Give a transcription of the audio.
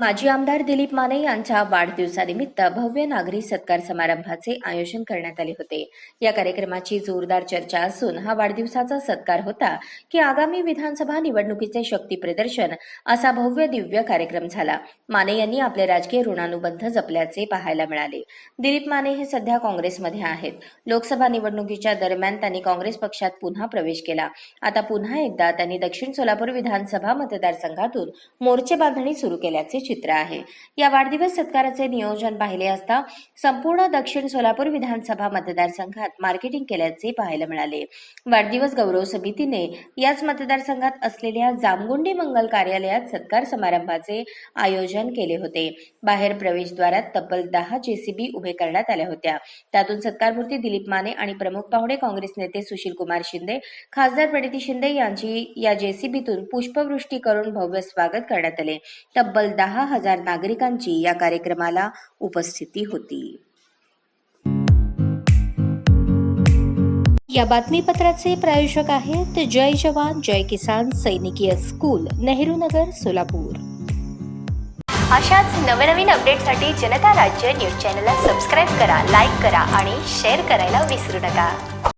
माजी आमदार दिलीप माने यांच्या वाढदिवसानिमित्त भव्य नागरी सत्कार समारंभाचे आयोजन करण्यात आले होते. या कार्यक्रमाची जोरदार चर्चा असून हा वाढदिवसाचा सत्कार होता की आगामी विधानसभा निवडणुकीचे शक्ती प्रदर्शन असा भव्य दिव्य कार्यक्रम झाला. माने यांनी आपले राजकीय ऋणानुबंध जपल्याचे पाहायला मिळाले. दिलीप माने हे सध्या काँग्रेसमध्ये आहेत. लोकसभा निवडणुकीच्या दरम्यान त्यांनी काँग्रेस पक्षात पुन्हा प्रवेश केला. आता पुन्हा एकदा त्यांनी दक्षिण सोलापूर विधानसभा मतदारसंघातून मोर्चे बांधणी सुरू केल्याचे चित्र आहे. या वाढदिवस सत्काराचे नियोजन पाहिले असता संपूर्ण दक्षिण सोलापूर विधानसभा मतदारसंघात मार्केटिंग केल्याचे पाहायला मिळाले. वाढदिवस गौरव समितीने याच मतदारसंघात असलेल्या जामगुंडी मंगल कार्यालयात सत्कार समारंभाचे आयोजन केले होते. बाहेर प्रवेशद्वारात तब्बल दहा जेसीबी उभे करण्यात आल्या होत्या. त्यातून सत्कारमूर्ती दिलीप माने आणि प्रमुख पाहुणे काँग्रेस नेते सुशील कुमार शिंदे खासदार प्रणिती शिंदे यांची या जेसीबीतून पुष्पवृष्टी करून भव्य स्वागत करण्यात आले. तब्बल दहा हजार नागरिकांची या कार्यक्रमाला उपस्थिती होती. या बातमीपत्राचे प्रायोजक आहेत जय जवान जय किसान सैनिकीय स्कूल नेहरू नगर सोलापूर. अशाच नवनवीन अपडेटसाठी जनता राज्य न्यूज चॅनलला सबस्क्राईब करा लाईक करा आणि शेअर करायला विसरू नका.